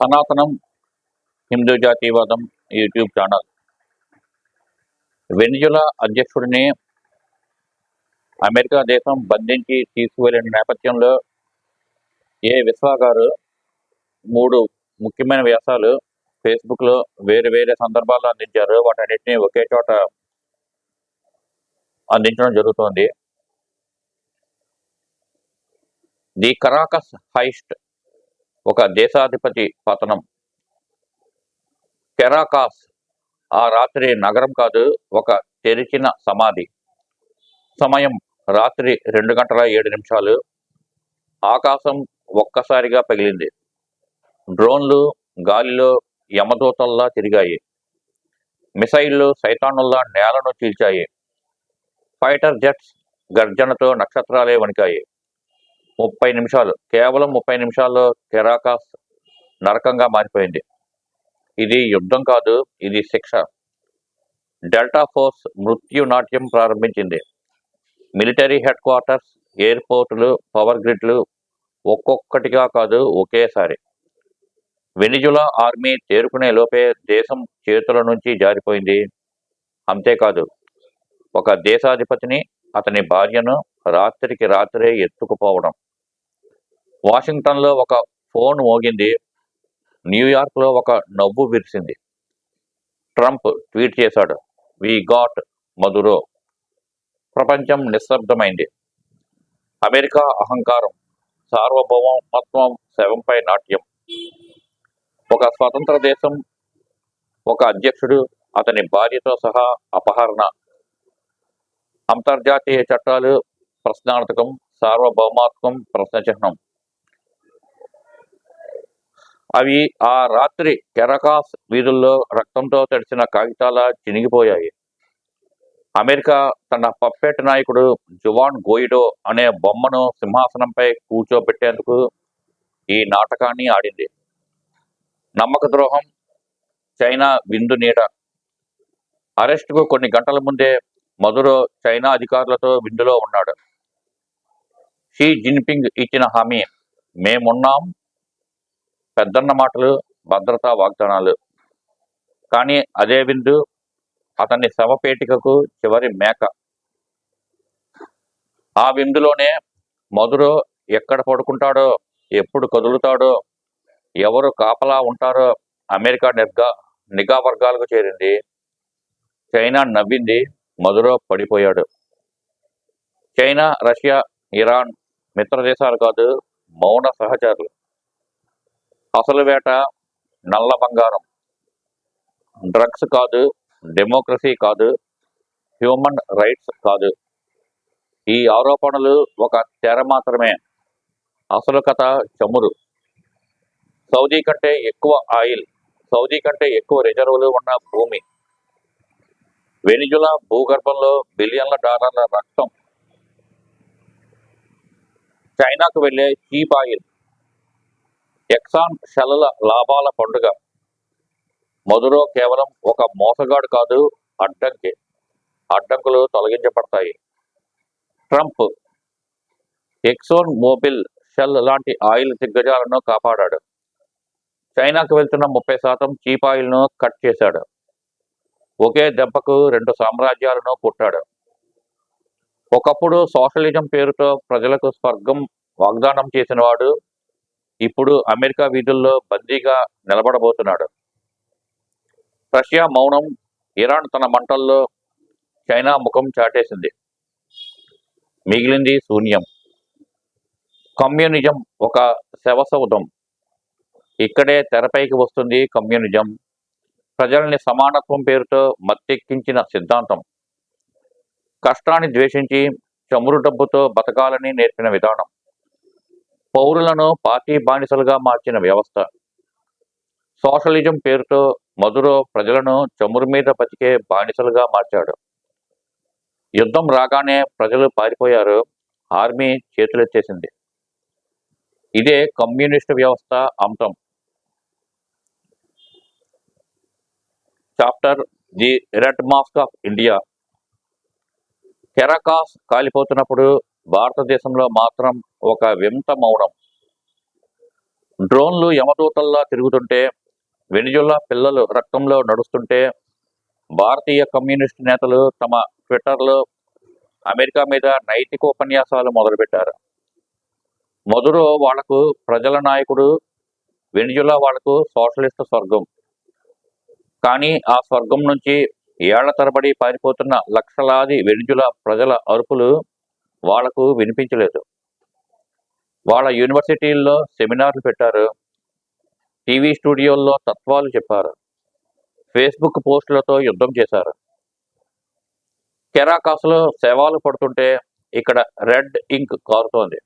సనాతనం హిందూ జాతీయవాదం YouTube channel. Venezuela అధ్యక్షుడిని అమెరికా దేశం బంధించి తీసుకువెళ్ళిన నేపథ్యంలో ఏ విశ్వా గారు మూడు ముఖ్యమైన వ్యాసాలు ఫేస్బుక్లో వేరు వేరే సందర్భాల్లో అందించారు. వాటన్నిటిని ఒకే చోట అందించడం జరుగుతోంది. ది కరాకస్ హైస్ట్ ఒక దేశాధిపతి పతనం. కెరాకాస్ ఆ రాత్రి నగరం కాదు ఒక తెరిచిన సమాధి. సమయం రాత్రి రెండు గంటల ఏడు నిమిషాలు. ఆకాశం ఒక్కసారిగా పగిలింది. డ్రోన్లు గాలిలో యమదూతల్లా తిరిగాయి. మిసైళ్ళు సైతానుల్లా నేలను చీల్చాయి. Fighter jets గర్జనతో నక్షత్రాలే వణికాయి. ముప్పై నిమిషాలు కేవలం ముప్పై నిమిషాల్లో కెరాకాస్ నరకంగా మారిపోయింది. ఇది యుద్ధం కాదు ఇది శిక్ష. డెల్టా ఫోర్స్ మృత్యు నాట్యం ప్రారంభించింది. మిలిటరీ హెడ్ క్వార్టర్స్ ఎయిర్పోర్టులు పవర్ గ్రిడ్లు ఒక్కొక్కటిగా కాదు ఒకేసారి. వెనిజులా ఆర్మీ చేరుకునే లోపే దేశం చేతుల నుంచి జారిపోయింది. అంతేకాదు ఒక దేశాధిపతిని అతని భార్యను రాత్రికి రాత్రే ఎత్తుకుపోవడం. వాషింగ్టన్లో ఒక ఫోన్ మోగింది. న్యూయార్క్లో ఒక నవ్వు విరిసింది. ట్రంప్ ట్వీట్ చేశాడు. We got Maduro. ప్రపంచం నిశ్శబ్దమైంది. అమెరికా అహంకారం సార్వభౌమత్వం శవంపై నాట్యం. ఒక స్వతంత్ర దేశం ఒక అధ్యక్షుడు అతని భార్యతో సహా అపహరణ. అంతర్జాతీయ చట్టాలు ప్రశ్నార్థకం సార్వభౌమాత్మకం ప్రశ్నచిహ్నం. అవి ఆ రాత్రి కెరకాస్ వీధుల్లో రక్తంతో తడిసిన కాగితాల చినిగిపోయాయి. అమెరికా తన పప్పెట్ నాయకుడు జువాన్ గోయిడో అనే బొమ్మను సింహాసనంపై కూర్చోబెట్టేందుకు ఈ నాటకాన్ని ఆడింది. నమ్మక ద్రోహం చైనా విందు నీడ. అరెస్టుకు కొన్ని గంటల ముందే మధురో చైనా అధికారులతో విందులో ఉన్నాడు. షీ జిన్పింగ్ ఇచ్చిన హామీ మేమున్నాం పెద్దన్న మాటలు భద్రతా వాగ్దానాలు. కానీ అదే విందు అతని శవపేటికకు చివరి మేక. ఆ విందులోనే మధురో ఎక్కడ పడుకుంటాడో ఎప్పుడు కదులుతాడో ఎవరు కాపలా ఉంటారో అమెరికా నిర్గా నిఘా వర్గాలకు చేరింది. చైనా నవ్వింది మధురో పడిపోయాడు. చైనా రష్యా ఇరాన్ మిత్ర దేశాలు కాదు మౌన సహచరులు. అసలు వేట నల్ల బంగారం. డ్రగ్స్ కాదు డెమోక్రసీ కాదు హ్యూమన్ రైట్స్ కాదు. ఈ ఆరోపణలు ఒక తెర మాత్రమే. అసలు కథ చమురు. సౌదీ కంటే ఎక్కువ ఆయిల్ సౌదీ కంటే ఎక్కువ రిజర్వులు ఉన్న భూమి. వెనిజులా భూగర్భంలో బిలియన్ల డాలర్ల రక్తం. చైనాకు వెళ్ళే చీప్ ఆయిల్. ఎక్సాన్ షెల్ల లాభాల పండుగ. మధురో కేవలం ఒక మోసగాడు కాదు అడ్డంకి. అడ్డంకులు తొలగించబడతాయి. ట్రంప్ ఎక్సోన్ మోబిల్ షెల్ లాంటి ఆయిల్ దిగ్గజాలను కాపాడాడు. చైనాకు వెళ్తున్న ముప్పై శాతం చీప్ ఆయిల్ను కట్ చేశాడు. ఒకే దెబ్బకు రెండు సామ్రాజ్యాలను పుట్టాడు ఒకప్పుడు సోషలిజం పేరుతో ప్రజలకు స్వర్గం వాగ్దానం చేసినవాడు ఇప్పుడు అమెరికా వీధుల్లో బందీగా నిలబడబోతున్నాడు. రష్యా మౌనం ఇరాన్ తన మంటల్లో చైనా ముఖం చాటేసింది. మిగిలింది శూన్యం. కమ్యూనిజం ఒక శవసౌధం. ఇక్కడే తెరపైకి వస్తుంది కమ్యూనిజం. ప్రజల్ని సమానత్వం పేరుతో మత్తెక్కించిన సిద్ధాంతం. కష్టాన్ని ద్వేషించి చమురు డబ్బుతో బతకాలని నేర్పిన విధానం. పౌరులను పార్టీ బానిసలుగా మార్చిన వ్యవస్థ. సోషలిజం పేరుతో మధురో ప్రజలను చమురు మీద బతికే బానిసలుగా మార్చాడు. యుద్ధం రాగానే ప్రజలు పారిపోయారు ఆర్మీ చేతులెత్తేసింది. ఇదే కమ్యూనిస్టు వ్యవస్థ అంతం. Chapter the red mask of India. Caracas కాలిపోతున్నప్పుడు భారతదేశంలో మాత్రం ఒక వింత మౌనం. డ్రోన్లు యమదూతల్లా తిరుగుతుంటే వెనిజులా పిల్లలు రక్తంలో నడుస్తుంటే భారతీయ కమ్యూనిస్ట్ నేతలు తమ ట్విట్టర్లో అమెరికా మీద నైతిక ఉపన్యాసాలు మొదలుపెట్టారు. మొదలు వాళ్ళకు ప్రజల నాయకుడు వెనిజులా వాళ్ళకు సోషలిస్ట్ స్వర్గం. కానీ ఆ స్వర్గం నుంచి ఏళ్ళ తరబడి పారిపోతున్న లక్షలాది వెనిజులా ప్రజల అరుపులు వాళ్ళకు వినిపించలేదు. వాళ్ళ యూనివర్సిటీల్లో సెమినార్లు పెట్టారు. టీవీ స్టూడియోల్లో తత్వాలు చెప్పారు. ఫేస్బుక్ పోస్టులతో యుద్ధం చేశారు. కెరాకాస్లో శవాలు పడుతుంటే ఇక్కడ రెడ్ ఇంక్ కారుతోంది.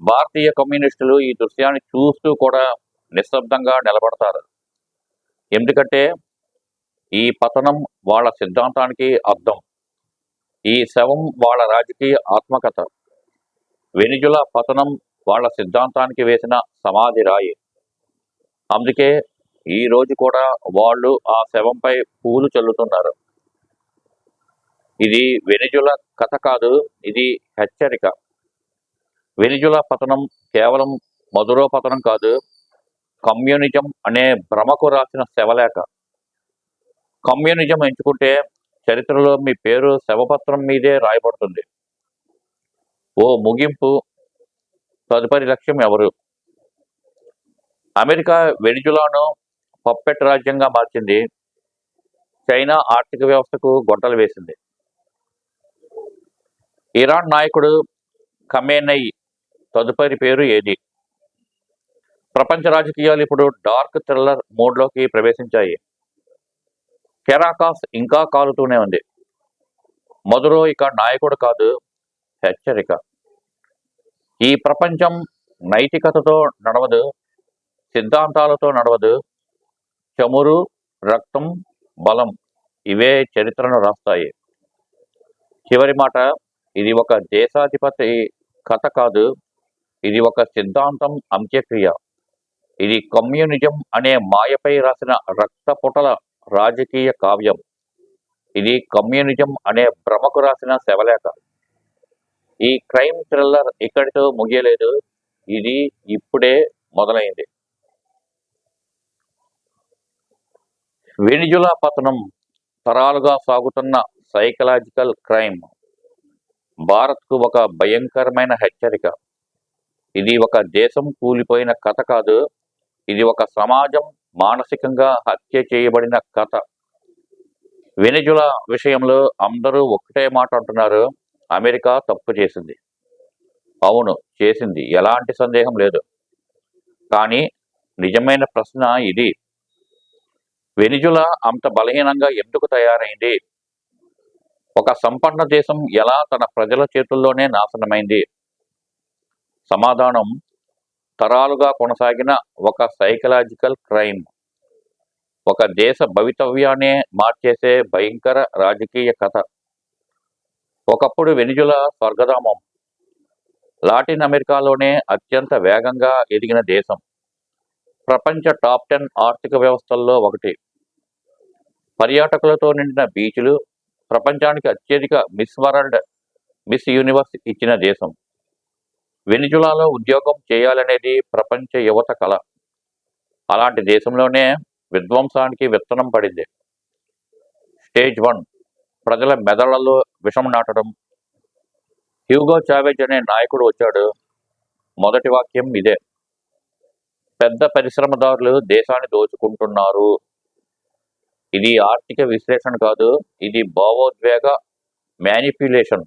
భారతీయ కమ్యూనిస్టులు ఈ దృశ్యాన్ని చూస్తూ కూడా నిశ్శబ్దంగా నిలబడతారు. ఎందుకంటే ఈ పతనం వాళ్ళ సిద్ధాంతానికి అర్థం. ఈ శవం వాళ్ళ రాజకీయ ఆత్మకథ. వెనుజుల పతనం వాళ్ళ సిద్ధాంతానికి వేసిన సమాధి రాయి. అందుకే ఈ రోజు కూడా వాళ్ళు ఆ శవంపై పూలు చల్లుతున్నారు. ఇది వెనుజుల కథ కాదు ఇది హెచ్చరిక. వెనుజుల పతనం కేవలం మధురో పతనం కాదు కమ్యూనిజం అనే భ్రమకు రాసిన శవలేఖ. కమ్యూనిజం ఎంచుకుంటే చరిత్రలో మీ పేరు శవపత్రం మీదే రాయబడుతుంది. ఓ ముగింపు తదుపరి లక్ష్యం ఎవరు? అమెరికా వెనిజులాను పప్పెట్ రాజ్యంగా మార్చింది. చైనా ఆర్థిక వ్యవస్థకు గొడ్డలు వేసింది. ఇరాన్ నాయకుడు ఖమేనై తదుపరి పేరు ఏది? ప్రపంచ రాజకీయాలు ఇప్పుడు డార్క్ థ్రిల్లర్ మోడ్లోకి ప్రవేశించాయి. కెరాకాస్ ఇంకా కాలుతూనే ఉంది. మధురో ఇక నాయకుడు కాదు హెచ్చరిక. ఈ ప్రపంచం నైతికతతో నడవదు సిద్ధాంతాలతో నడవదు. చమురు రక్తం బలం ఇవే చరిత్రను రాస్తాయి. చివరి మాట ఇది ఒక దేశాధిపతి కథ కాదు ఇది ఒక సిద్ధాంతం అంత్యక్రియ. ఇది కమ్యూనిజం అనే మాయపై రాసిన రక్తపుటల రాజకీయ కావ్యం. ఇది కమ్యూనిజం అనే భ్రమకు రాసిన శవలేఖ. ఈ క్రైమ్ థ్రిల్లర్ ఇక్కడితో ముగియలేదు. ఇది ఇప్పుడే మొదలైంది. వెనిజులా పతనం తరాలుగా సాగుతున్న సైకలాజికల్ క్రైమ్. భారత్కు ఒక భయంకరమైన హెచ్చరిక. ఇది ఒక దేశం కూలిపోయిన కథ కాదు. ఇది ఒక సమాజం మానసికంగా హత్య చేయబడిన కథ. వెనిజుల విషయంలో అందరూ ఒకటే మాట అంటున్నారు అమెరికా తప్పు చేసింది. అవును చేసింది. ఎలాంటి సందేహం లేదు. కానీ నిజమైన ప్రశ్న ఇది. వెనిజుల అంత బలహీనంగా ఎందుకు తయారైంది? ఒక సంపన్న దేశం ఎలా తన ప్రజల చేతుల్లోనే నాశనమైంది? సమాధానం తరాలుగా కొనసాగిన ఒక సైకలాజికల్ క్రైమ్. ఒక దేశ భవితవ్యాన్ని మార్చేసే భయంకర రాజకీయ కథ. ఒకప్పుడు వెనిజులా స్వర్గధామం. లాటిన్ అమెరికాలోనే అత్యంత వేగంగా ఎదిగిన దేశం. ప్రపంచ టాప్ టెన్ ఆర్థిక వ్యవస్థల్లో ఒకటి. పర్యాటకులతో నిండిన బీచ్లు ప్రపంచానికి అత్యధిక మిస్ వరల్డ్ మిస్ యూనివర్స్ ఇచ్చిన దేశం. వెనిజులాలో ఉద్యోగం చేయాలనేది ప్రపంచ యువత కళ అలాంటి దేశంలోనే విధ్వంసానికి విత్తనం పడింది. స్టేజ్ వన్ ప్రజల మెదళ్ళలో విషం నాటడం. హ్యూగో చావేజ్ అనే నాయకుడు వచ్చాడు. మొదటి వాక్యం ఇదే. పెద్ద పరిశ్రమదారులు దేశాన్ని దోచుకుంటున్నారు. ఇది ఆర్థిక విశ్లేషణ కాదు ఇది భావోద్వేగ మ్యానిపులేషన్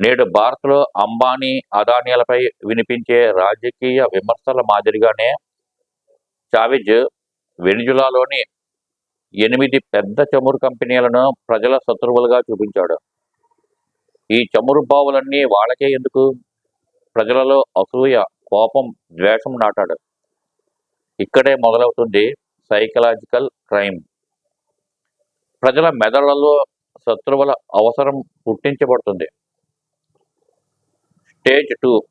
నేడు భారత్లో అంబానీ అదానీలపై వినిపించే రాజకీయ విమర్శల మాదిరిగానే చావిజ్ వెనిజులాలోని ఎనిమిది పెద్ద చమురు కంపెనీలను ప్రజల శత్రువులుగా చూపించాడు. ఈ చమురు బావులన్నీ వాళ్ళకే ఎందుకు? ప్రజలలో అసూయ కోపం ద్వేషం నాటాడు. ఇక్కడే మొదలవుతుంది సైకలాజికల్ క్రైమ్. ప్రజల మెదళ్ళలో శత్రువుల అవసరం పుట్టించబడుతుంది. Stage two.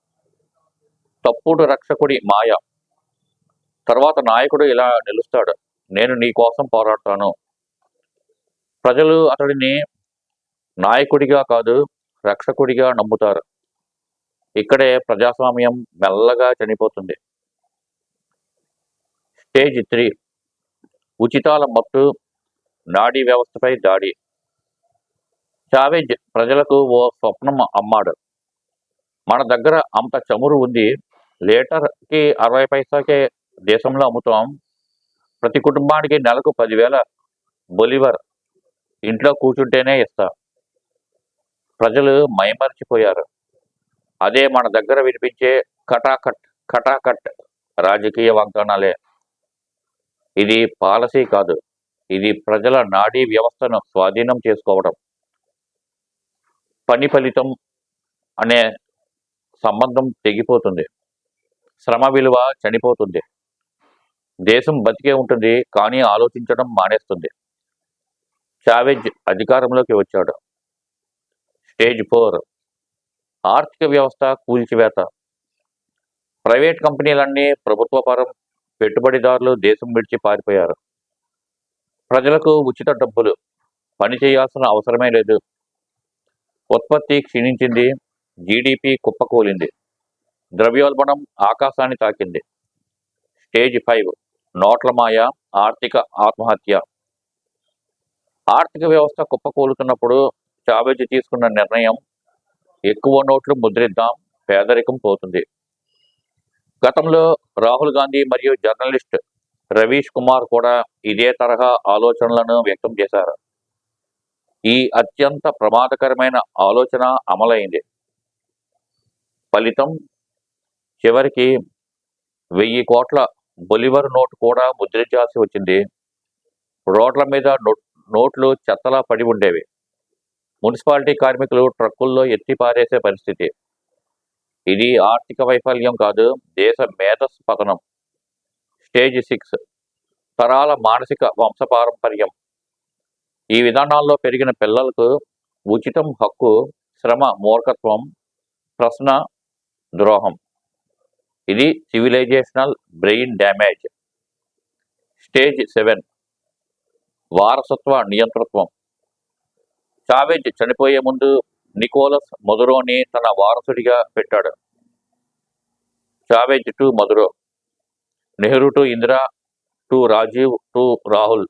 తప్పుడు రక్షకుడి మాయ. తర్వాత నాయకుడు ఇలా నిలుస్తాడు నేను నీ కోసం పోరాడతాను. ప్రజలు అతడిని నాయకుడిగా కాదు రక్షకుడిగా నమ్ముతారు. ఇక్కడే ప్రజాస్వామ్యం మెల్లగా చనిపోతుంది. Stage three. ఉచితాల మత్తు నాడీ వ్యవస్థపై దాడి. చావేజ్ ప్రజలకు ఓ స్వప్నం అమ్మాడు. మన దగ్గర అంత చమురు ఉంది. లీటర్కి అరవై పైసాకే దేశంలో అమ్ముతాం. ప్రతి కుటుంబానికి నెలకు పదివేల బొలివర్ ఇంట్లో కూర్చుంటేనే ఇస్తా. ప్రజలు మైమర్చిపోయారు. అదే మన దగ్గర వినిపించే కటాకట్ కటాకట్ రాజకీయ వాగ్దానాలే. ఇది పాలసీ కాదు. ఇది ప్రజల నాడీ వ్యవస్థను స్వాధీనం చేసుకోవడం. పని ఫలితం అనే సంబంధం తెగిపోతుంది. శ్రమ విలువ చనిపోతుంది. దేశం బతికే ఉంటుంది కానీ ఆలోచించడం మానేస్తుంది. చావేజ్ అధికారంలోకి వచ్చాడు. Stage four. ఆర్థిక వ్యవస్థ కూల్చివేత. ప్రైవేట్ కంపెనీలన్నీ ప్రభుత్వ పరం పెట్టుబడిదారులు దేశం విడిచి పారిపోయారు. ప్రజలకు ఉచిత డబ్బులు. పని చేయాల్సిన అవసరమే లేదు. ఉత్పత్తి క్షీణించింది జీడిపి కుప్పకూలింది. ద్రవ్యోల్బణం ఆకాశాన్ని తాకింది. స్టేజ్ ఫైవ్ నోట్ల మాయ ఆర్థిక ఆత్మహత్య. ఆర్థిక వ్యవస్థ కుప్పకూలుతున్నప్పుడు చాబేజీ తీసుకున్న నిర్ణయం ఎక్కువ నోట్లు ముద్రిద్దాం పేదరికం పోతుంది. గతంలో రాహుల్ గాంధీ మరియు జర్నలిస్ట్ రవీష్ కుమార్ కూడా ఇదే తరహా ఆలోచనలను వ్యక్తం చేశారు. ఈ అత్యంత ప్రమాదకరమైన ఆలోచన అమలైంది. ఫలితం చివరికి వెయ్యి కోట్ల బొలివర్ నోటు కూడా ముద్రించాల్సి వచ్చింది. రోడ్ల మీద నోట్లు చెత్తలా పడి ఉండేవి. మున్సిపాలిటీ కార్మికులు ట్రక్కుల్లో ఎత్తి పారేసే పరిస్థితి. ఇది ఆర్థిక వైఫల్యం కాదు దేశ మేధస్సు పతనం. స్టేజ్ సిక్స్ తరాల మానసిక వంశపారంపర్యం. ఈ విధానాల్లో పెరిగిన పిల్లలకు ఉచితం హక్కు శ్రమ మూర్ఖత్వం ప్రశ్న ద్రోహం. ఇది civilizational brain damage stage seven వారసత్వ నియంతృత్వం. చావేజ్ చనిపోయే ముందు నికోలస్ మధురోని తన వారసుడిగా పెట్టాడు. Chavez to Maduro. Nehru to Indira to Rajiv to Rahul.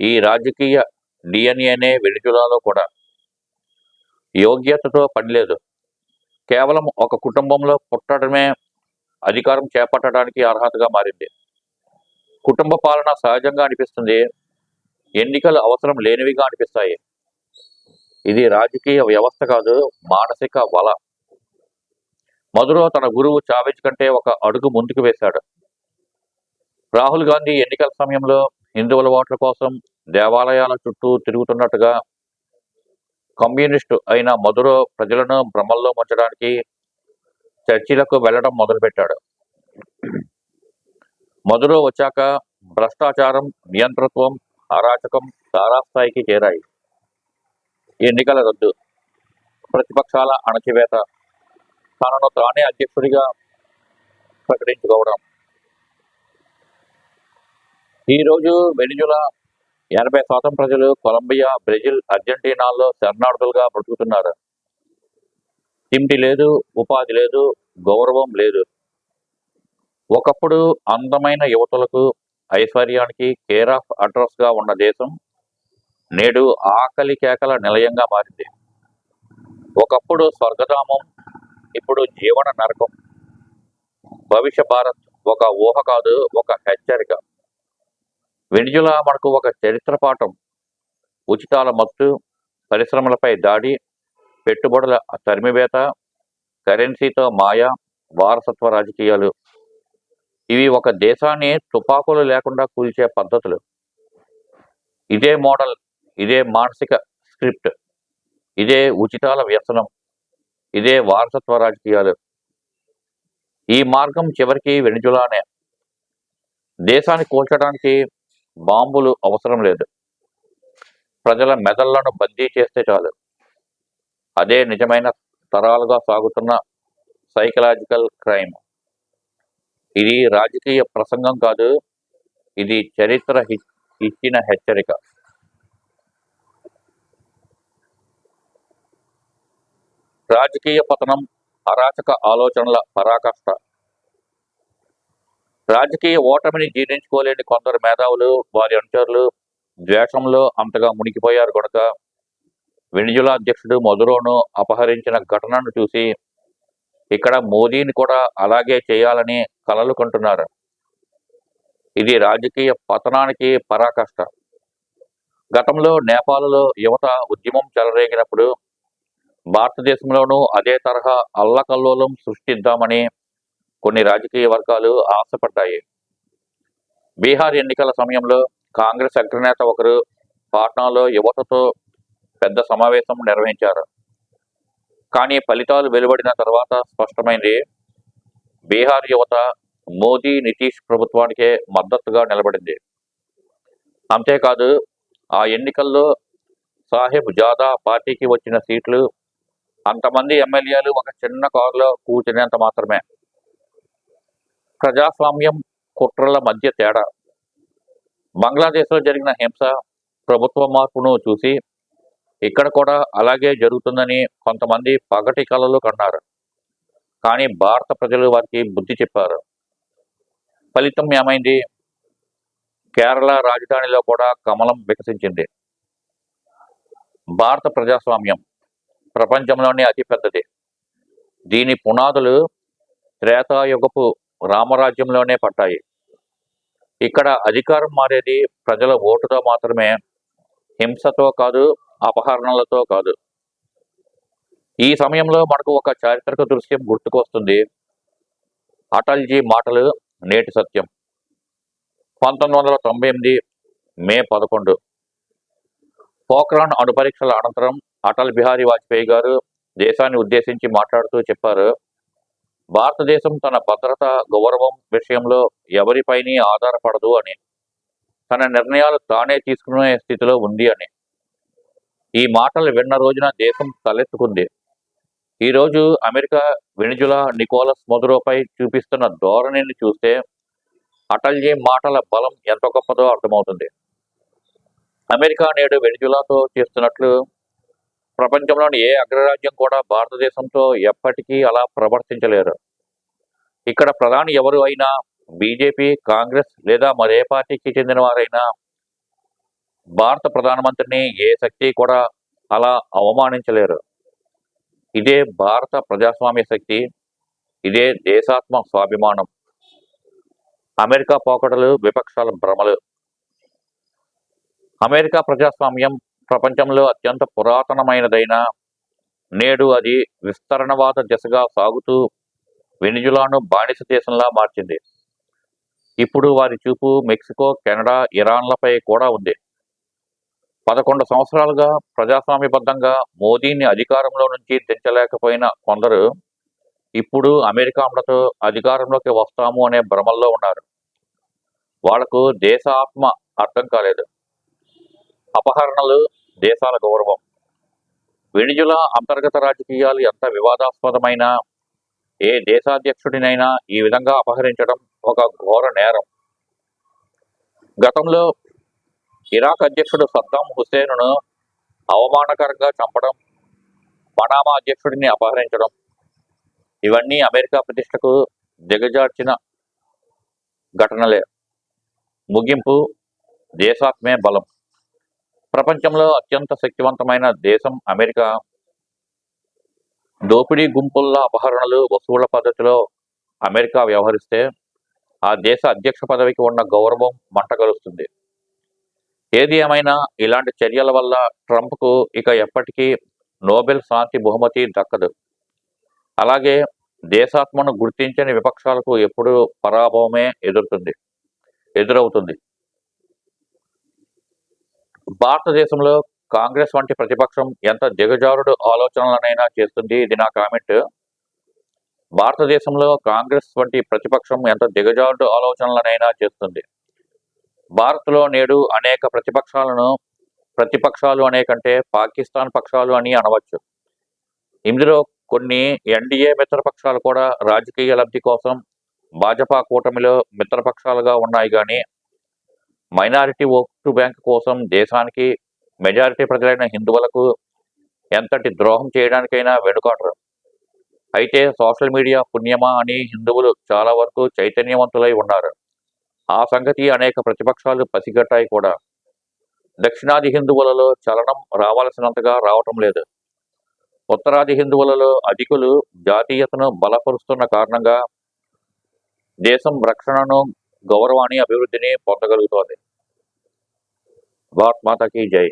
ఈ రాజకీయ డిఎన్ఏనే వెనుజులాలో కూడా. యోగ్యతతో పనిలేదు. కేవలం ఒక కుటుంబంలో పుట్టడమే అధికారం చేపట్టడానికి అర్హతగా మారింది. కుటుంబ పాలన సహజంగా అనిపిస్తుంది. ఎన్నికలు అవసరం లేనివిగా అనిపిస్తాయి. ఇది రాజకీయ వ్యవస్థ కాదు మానసిక వల. మధురో తన గురువు చావేజ్ కంటే ఒక అడుగు ముందుకు వేశాడు. రాహుల్ గాంధీ ఎన్నికల సమయంలో హిందువుల ఓట్ల కోసం దేవాలయాల చుట్టూ తిరుగుతున్నట్టుగా కమ్యూనిస్టు అయిన మధుర ప్రజలను భ్రమల్లో ముంచడానికి చర్చిలకు వెళ్ళడం మొదలుపెట్టాడు. మధుర వచ్చాక భ్రష్టాచారం నియంతృత్వం అరాచకం తారాస్థాయికి చేరాయి. ఎన్నికల రద్దు ప్రతిపక్షాల అణచివేత తనను తానే అధ్యక్షుడిగా ప్రకటించుకోవడం. ఈరోజు వెనిజులా ఎనభై శాతం ప్రజలు కొలంబియా బ్రెజిల్ అర్జెంటీనాల్లో శరణార్థులుగా బ్రతుకుతున్నారు. తిండి లేదు ఉపాధి లేదు గౌరవం లేదు. ఒకప్పుడు అందమైన యువతులకు ఐశ్వర్యానికి కేర్ ఆఫ్ అడ్రస్గా ఉన్న దేశం నేడు ఆకలి కేకల నిలయంగా మారింది. ఒకప్పుడు స్వర్గధామం ఇప్పుడు జీవన నరకం. భవిష్య భారత్ ఒక ఊహ కాదు ఒక హెచ్చరిక. వెనిజులా మనకు ఒక చరిత్ర పాఠం ఉచితాల మత్తు పరిశ్రమలపై దాడి పెట్టుబడుల తరిమివేత కరెన్సీతో మాయ వారసత్వ రాజకీయాలు. ఇవి ఒక దేశాన్ని తుపాకులు లేకుండా కూల్చే పద్ధతులు. ఇదే మోడల్ ఇదే మానసిక స్క్రిప్ట్ ఇదే ఉచితాల వ్యసనం ఇదే వారసత్వ రాజకీయాలు. ఈ మార్గం చివరికి వెనుజులానే. దేశాన్ని కూల్చడానికి బాంబులు అవసరం లేదు. ప్రజల మెదళ్ళను బందీ చేస్తే చాలు. అదే నిజమైన తరాలుగా సాగుతున్న సైకలాజికల్ క్రైమ్. ఇది రాజకీయ ప్రసంగం కాదు ఇది చరిత్ర హి- ఇచ్చిన హెచ్చరిక. రాజకీయ పతనం అరాచక ఆలోచనల పరాకాష్ట. రాజకీయ ఓటమిని జీర్ణించుకోలేని కొందరు మేధావులు వారి అనుచరులు ద్వేషంలో అంతగా మునిగిపోయారు కనుక వెనిజులా అధ్యక్షుడు మధురోను అపహరించిన ఘటనను చూసి ఇక్కడ మోదీని కూడా అలాగే చేయాలని కలలు కంటున్నారు. ఇది రాజకీయ పతనానికి పరాకాష్ట. గతంలో నేపాల్లో యువత ఉద్యమం చెలరేగినప్పుడు భారతదేశంలోనూ అదే తరహా అల్లకల్లోలం సృష్టిద్దామని కొన్ని రాజకీయ వర్గాలు ఆశపడ్డాయి. బీహార్ ఎన్నికల సమయంలో కాంగ్రెస్ అగ్రనేత ఒకరు పాట్నాలో యువతతో పెద్ద సమావేశం నిర్వహించారు. కానీ ఫలితాలు వెలువడిన తర్వాత స్పష్టమైంది బీహార్ యువత మోదీ నితీష్ ప్రభుత్వానికే మద్దతుగా నిలబడింది. అంతేకాదు ఆ ఎన్నికల్లో సాహెబ్ జాదా పార్టీకి వచ్చిన సీట్లు అంతమంది ఎమ్మెల్యేలు ఒక చిన్న కారులో కూర్చునేంత మాత్రమే. ప్రజాస్వామ్యం కుట్రల మధ్య తేడా. బంగ్లాదేశ్లో జరిగిన హింస ప్రభుత్వ మార్పును చూసి ఇక్కడ కూడా అలాగే జరుగుతుందని కొంతమంది పగటి కళలు కన్నారు. కానీ భారత ప్రజలు వారికి బుద్ధి చెప్పారు. ఫలితం ఏమైంది? కేరళ రాజధానిలో కూడా కమలం వికసించింది. భారత ప్రజాస్వామ్యం ప్రపంచంలోనే అతిపెద్దది. దీని పునాదులు త్రేతాయుగపు రామరాజ్యంలోనే పట్టాయి ఇక్కడ అధికారం మారేది ప్రజల ఓటుతో మాత్రమే హింసతో కాదు అపహరణలతో కాదు. ఈ సమయంలో మనకు ఒక చారిత్రక దృశ్యం గుర్తుకొస్తుంది. అటల్జీ మాటలు నేటి సత్యం. పంతొమ్మిది వందల తొంభై ఎనిమిది మే పదకొండు. పోఖ్రాన్ అణుపరీక్షల అనంతరం అటల్ బిహారీ వాజ్పేయి గారు దేశాన్ని ఉద్దేశించి మాట్లాడుతూ చెప్పారు భారతదేశం తన భద్రత గౌరవం విషయంలో ఎవరిపైని ఆధారపడదు అని తన నిర్ణయాలు తానే తీసుకునే స్థితిలో ఉంది అని. ఈ మాటలు విన్న రోజున దేశం తలెత్తుకుంది. ఈ రోజు అమెరికా వెనిజులా నికోలస్ మధురోపై చూపిస్తున్న ధోరణిని చూస్తే అటల్జీ మాటల బలం ఎంత గొప్పదో అర్థమవుతుంది. అమెరికా నేడు వెనిజులాతో చేస్తున్నట్లు ప్రపంచంలోని ఏ అగ్రరాజ్యం కూడా భారతదేశంతో ఎప్పటికీ అలా ప్రవర్తించలేరు. ఇక్కడ ప్రధాని ఎవరు అయినా బీజేపీ కాంగ్రెస్ లేదా మరే పార్టీకి చెందిన వారైనా భారత ప్రధానమంత్రిని ఏ శక్తి కూడా అలా అవమానించలేరు. ఇదే భారత ప్రజాస్వామ్య శక్తి ఇదే దేశాత్మ స్వాభిమానం. అమెరికా పోకడలు విపక్షాల భ్రమలు. అమెరికా ప్రజాస్వామ్యం ప్రపంచంలో అత్యంత పురాతనమైనదైన నేడు అది విస్తరణవాద దిశగా సాగుతూ వెనిజులాను బానిస దేశంలా మార్చింది. ఇప్పుడు వారి చూపు మెక్సికో కెనడా ఇరాన్లపై కూడా ఉంది. పదకొండు సంవత్సరాలుగా ప్రజాస్వామ్యబద్ధంగా మోదీని అధికారంలో నుంచి తెచ్చలేకపోయిన కొందరు ఇప్పుడు అమెరికా అధికారంలోకి వస్తాము అనే భ్రమల్లో ఉన్నారు. వాళ్ళకు దేశ ఆత్మ అర్థం కాలేదు. అపహరణలు దేశాల గౌరవం. వెనిజులా అంతర్గత రాజకీయాలు ఎంత వివాదాస్పదమైన ఏ దేశాధ్యక్షుడినైనా ఈ విధంగా అపహరించడం ఒక ఘోర నేరం. గతంలో ఇరాక్ అధ్యక్షుడు సద్దాం హుసేన్ను అవమానకరంగా చంపడం పనామా అధ్యక్షుడిని అపహరించడం ఇవన్నీ అమెరికా ప్రతిష్టకు దిగజార్చిన ఘటనలే. ముగింపు దేశాత్మే బలం. ప్రపంచంలో అత్యంత శక్తివంతమైన దేశం అమెరికా. దోపిడీ గుంపుల్లో అపహరణలు వసూళ్ళ పద్ధతిలో అమెరికా వ్యవహరిస్తే ఆ దేశ అధ్యక్ష పదవికి ఉన్న గౌరవం మంటగలుస్తుంది ఏది ఏమైనా ఇలాంటి చర్యల వల్ల ట్రంప్కు ఇక ఎప్పటికీ నోబెల్ శాంతి బహుమతి దక్కదు. అలాగే దేశాత్మను గుర్తించని విపక్షాలకు ఎప్పుడూ పరాభవమే ఎదురుతుంది ఎదురవుతుంది. భారతదేశంలో కాంగ్రెస్ వంటి ప్రతిపక్షం ఎంత దిగజారుడు ఆలోచనలనైనా చేస్తుంది. ఇది నా కామెంట్. భారతదేశంలో కాంగ్రెస్ వంటి ప్రతిపక్షం ఎంత దిగజారుడు ఆలోచనలనైనా చేస్తుంది. భారత్లో నేడు అనేక ప్రతిపక్షాలను ప్రతిపక్షాలు అనే కంటే పాకిస్తాన్ పక్షాలు అని అనవచ్చు. ఇందులో కొన్ని ఎన్డీఏ మిత్రపక్షాలు కూడా రాజకీయ లబ్ధి కోసం భాజపా కూటమిలో మిత్రపక్షాలుగా ఉన్నాయి కానీ మైనారిటీ ఓటు బ్యాంక్ కోసం దేశానికి మెజారిటీ ప్రజలైన హిందువులకు ఎంతటి ద్రోహం చేయడానికైనా వెనుకాడరు. అయితే సోషల్ మీడియా పుణ్యమా అని హిందువులు చాలా వరకు చైతన్యవంతులై ఉన్నారు. ఆ సంగతి అనేక ప్రతిపక్షాలు పసిగట్టాయి కూడా. దక్షిణాది హిందువులలో చలనం రావాల్సినంతగా రావటం లేదు. ఉత్తరాది హిందువులలో అధికులు జాతీయతను బలపరుస్తున్న కారణంగా దేశం రక్షణను గౌరవాన్ని అభివృద్ధిని పొందగలుగుతోంది భారత్ మాతకి జై